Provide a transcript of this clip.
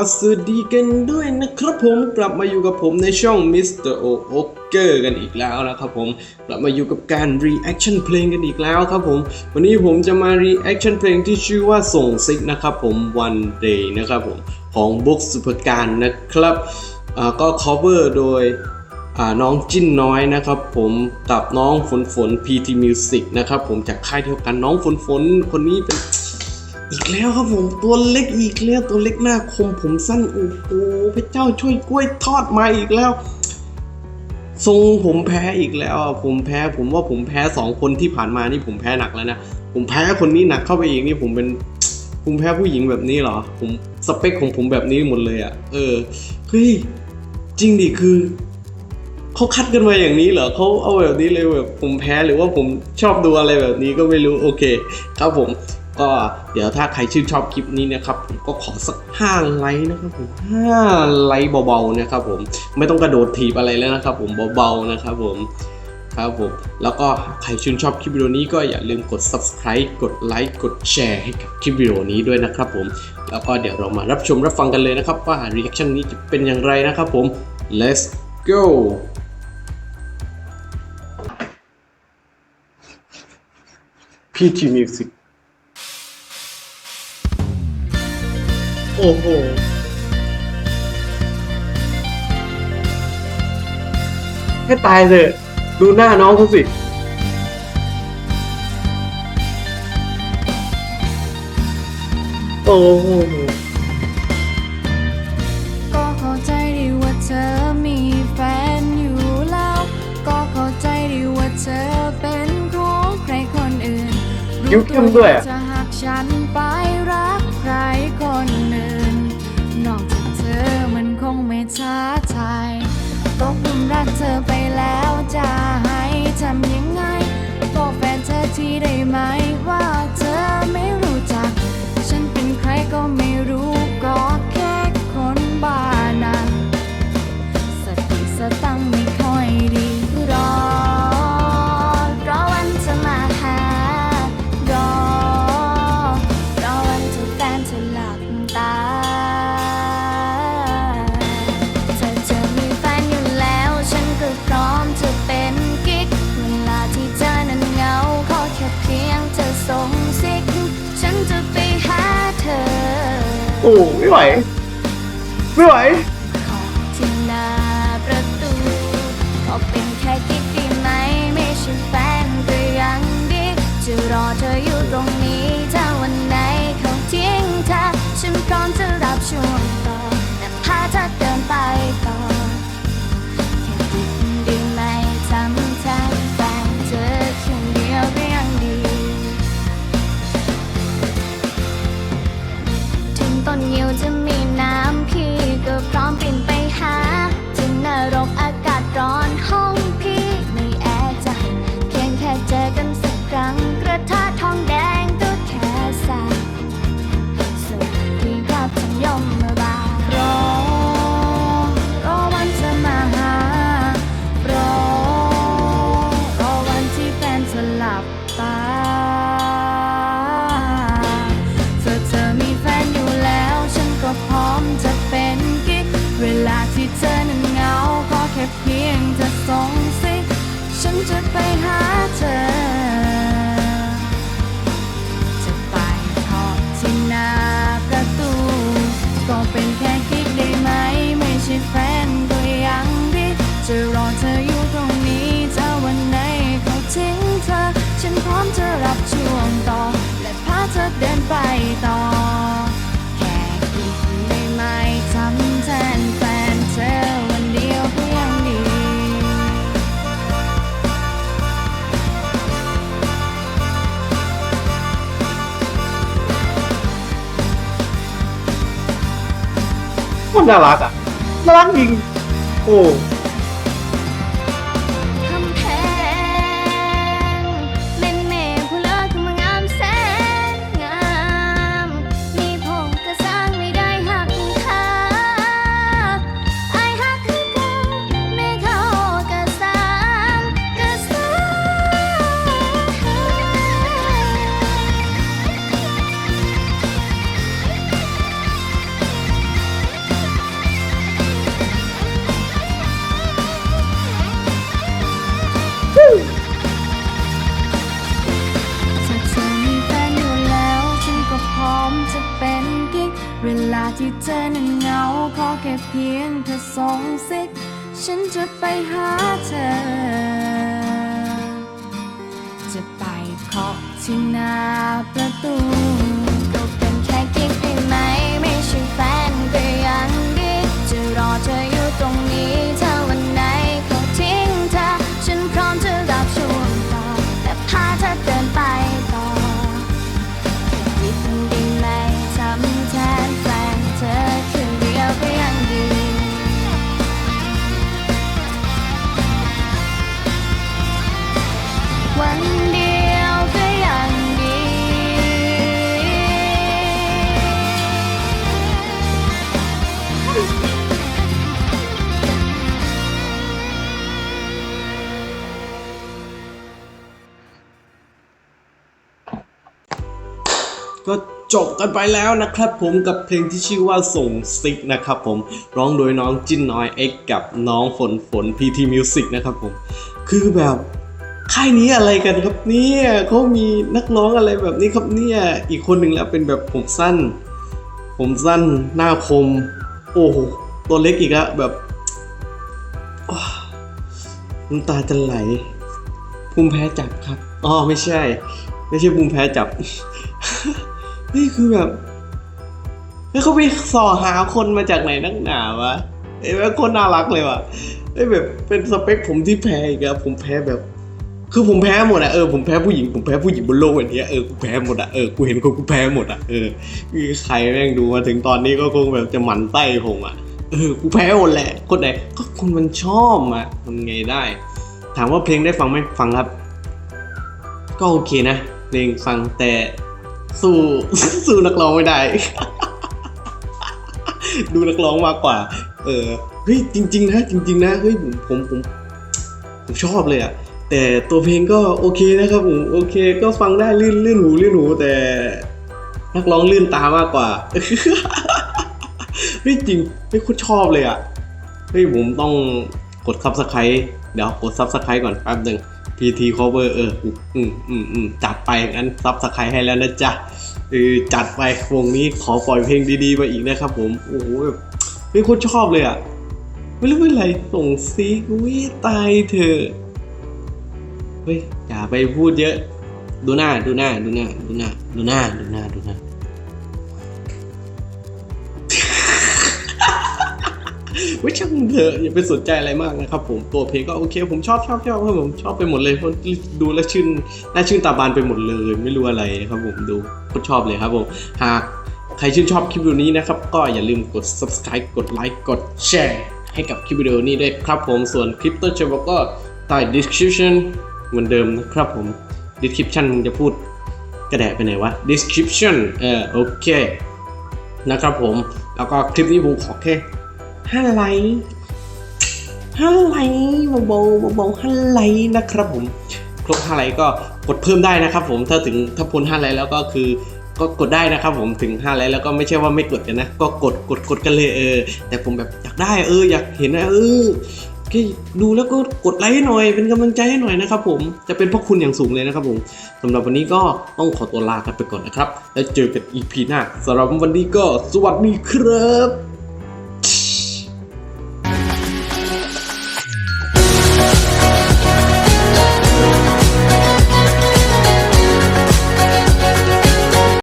สวัสดีกันด้วยนะครับผมกลับมาอยู่กับผมในช่อง Mr. O o g e r กันอีกแล้วนะครับผมกลับมาอยู่กับการ reaction เพลงกันอีกแล้วครับผม วันนี้ผมจะมา reaction เพลงที่ชื่อว่าส่งซิกนะครับผม One Day นะครับผม ของบุ๊กสุภการนะครับก็ cover โดยน้องจิ้นน้อยนะครับผมกับน้องฝนฝน PT Music นะครับผมจากค่ายเดียวกันน้องฝนฝนคนนี้เป็น อีกแล้วครับผมตัวเล็กอีกแล้วตัวเล็กหน้าคมผมสั้นโอ้โหพระเจ้าช่วยกล้วยทอดมาอีกแล้ว ทรงผมแพ้อีกแล้วผมแพ้ผมว่าผมแพ้สองคนที่ผ่านมานี่ผมแพ้หนักแล้วนะผมแพ้คนนี้หนักเข้าไปอีกนี่ผมเป็นผมแพ้ผู้หญิงแบบนี้เหรอ ผมสเปคของผมแบบนี้หมดเลยอะ เออเฮ้ยจริงดิคือเขาคัดกันมาอย่างนี้เหรอเขาเอาแบบนี้เลยแบบผมแพ้หรือว่าผมชอบดูอะไรแบบนี้ก็ไม่รู้โอเค ครับผม ก็เดี๋ยวถ้าใครชื่นชอบคลิปนี้นะครับผมก็ขอสัก5ไลค์นะครับผม5ไลค์เบาๆนะครับผมไม่ต้องกระโดดถีบอะไรแล้วนะครับ ผมเบาๆนะครับผมครับผมแล้วก็ใครชื่นชอบคลิปวิดีโอนี้ก็อย่าลืมกด subscribe กดไลค์กดแชร์ให้กับคลิปวิดีโอนี้ด้วยนะครับผมแล้วก็เดี๋ยวเรามารับชมรับฟังกันเลยนะครับ ว่า reaction นี้จะเป็นอย่างไรนะครับผม let's go พีทีมิวสิก โอ้โหให้ตายเถอะดูหน้าน้องเขาสิ โอ้โหก็เข้าใจดีว่าเธอมีแฟนอยู่แล้ว ก็เข้าใจดีว่าเธอเป็นของใครคนอื่นคิ้วเข้มด้วยอะ จะหักฉันไปรักใครคนอื่น ท้าทายตกหลุมรักเธอไปแล้วจะให้ทำยังไงบอกแฟนเธอทีได้ไหม โอ้ไม่ไหว ไม่ไหว ไปต่อ แค่กิ๊กได้ไหมทำแทนแฟนเธอวันเดียวก็ยังดีโคตรน่ารักอะน่ารักจริงโอ้ เธอนั้นเหงาขอแค่เพียงเธอส่งสิกฉันจะไปหาเธอ จะไปเคาะที่หน้าประตูก็เป็นแค่กิ๊กได้ไหม ก็จบกันไปแล้วนะครับผมกับเพลงที่ชื่อว่าส่งซิกนะครับผมร้องโดยน้องจิ้นน้อยเอ็กกับน้องฝนฝน PT Music นะครับผม คือแบบค่ายนี้อะไรกันครับเนี่ยเขามีนักร้องอะไรแบบนี้ครับเนี่ยอีกคนหนึ่งแล้วเป็นแบบผมสั้น ผมสั้นหน้าคม โอ้โหตัวเล็กอีกอะแบบน้ำตาจะไหลภูมิแพ้จับครับอ๋อไม่ใช่ ไม่ใช่ภูมิแพ้จับ นี่คือแบบเฮ้ยเขาไปสอหาคนมาจากไหนนักหนาวะเอ้แบบคนน่ารักเลยว่ะเอ้แบบเป็นสเปคผมที่แพ้อีกอะผมแพ้แบบ คือผมแพ้หมดอะเออผมแพ้ผู้หญิงผมแพ้ผู้หญิงบนโลกแบบนี้เออกูแพ้หมดอะเออกูเห็นคนกูแพ้หมดอะเออคือใครแม่งดูมาถึงตอนนี้ก็คงแบบจะหมันไส้ผมอะเออกูแพ้หมดแหละคนไหนก็คนมันชอบอะทำไงได้ ถามว่าเพลงได้ฟังไหมฟังครับ ก็โอเคนะเพลงฟังแต่ สู้สู้นักร้องไม่ได้ ดูนักร้องมากกว่า เออเฮ้ยจริง ๆ นะ จริง ๆ นะเฮ้ยผมผมผมผมชอบเลยอะแต่ตัวเพลงก็โอเคนะครับผมโอเค ก็ฟังได้ลื่นลื่นหูลื่นหูแต่นักร้องลื่นตามากกว่าเฮ้ยจริงเฮ้ยโคตรชอบเลยอะเฮ้ยผมต้องกดซับสไครต์เดี๋ยวกดซับสไครต์ก่อนแป๊บหนึ่ง PT cover เอออืมอืมอืมจัดไปงั้นซับสไครให้แล้วนะจ๊ะเออจัดไปวงนี้ขอปล่อยเพลงดีๆมาอีกนะครับผม โอ้โหแบบเฮ้ยโคตรชอบเลยอะ ไม่รู้เป็นไรส่งซีวิตายเถอะเฮ้ยอย่าไปพูดเยอะ ดูหน้าดูหน้าดูหน้าดูหน้าดูหน้าดูหน้าดูหน้า ไม่ช่างเถอะอย่าไปสนใจอะไรมากนะครับผมตัวเพลงก็โอเค ผมชอบชอบชอบครับผมชอบไปหมดเลยเพราะดูแล้วชื่นน่าชื่นตาบานไปหมดเลย ไม่รู้อะไรครับผมดูก็ชอบเลยครับผมหากใครชื่นชอบคลิปวิดีโอนี้นะครับก็อย่าลืมกด subscribe กดไลค์กดแชร์ให้กับคลิปวิดีโอนี้ด้วยครับผมส่วนคลิปต้นฉบับก็ใต้ description เหมือนเดิมนะครับผม description จะพูดกระแดะไปไหนวะ description เออโอเคนะครับผม แล้วก็คลิปนี้ผมขอแค่ ห้าไลค์ห้าไลค์เบาๆเบาๆห้าไลค์นะครับผม ครบห้าไลค์ก็กดเพิ่มได้นะครับผมถ้าถึงถ้าพ้นห้าไลค์แล้วก็คือก็กดได้นะครับผมถึงห้าไลค์แล้วก็ไม่ใช่ว่าไม่กดกันนะ ก็กดกดกดกันเลยเออ แต่ผมแบบอยากได้เอออยากเห็นนะเออดูแล้วก็กดไลค์หน่อยเป็นกำลังใจให้หน่อยนะครับผมจะเป็นพวกคุณอย่างสูงเลยนะครับผมสำหรับวันนี้ก็ต้องขอตัวลากันไปก่อนนะครับ แล้วเจอกันอีพีหน้าสำหรับวันนี้ก็สวัสดีครับ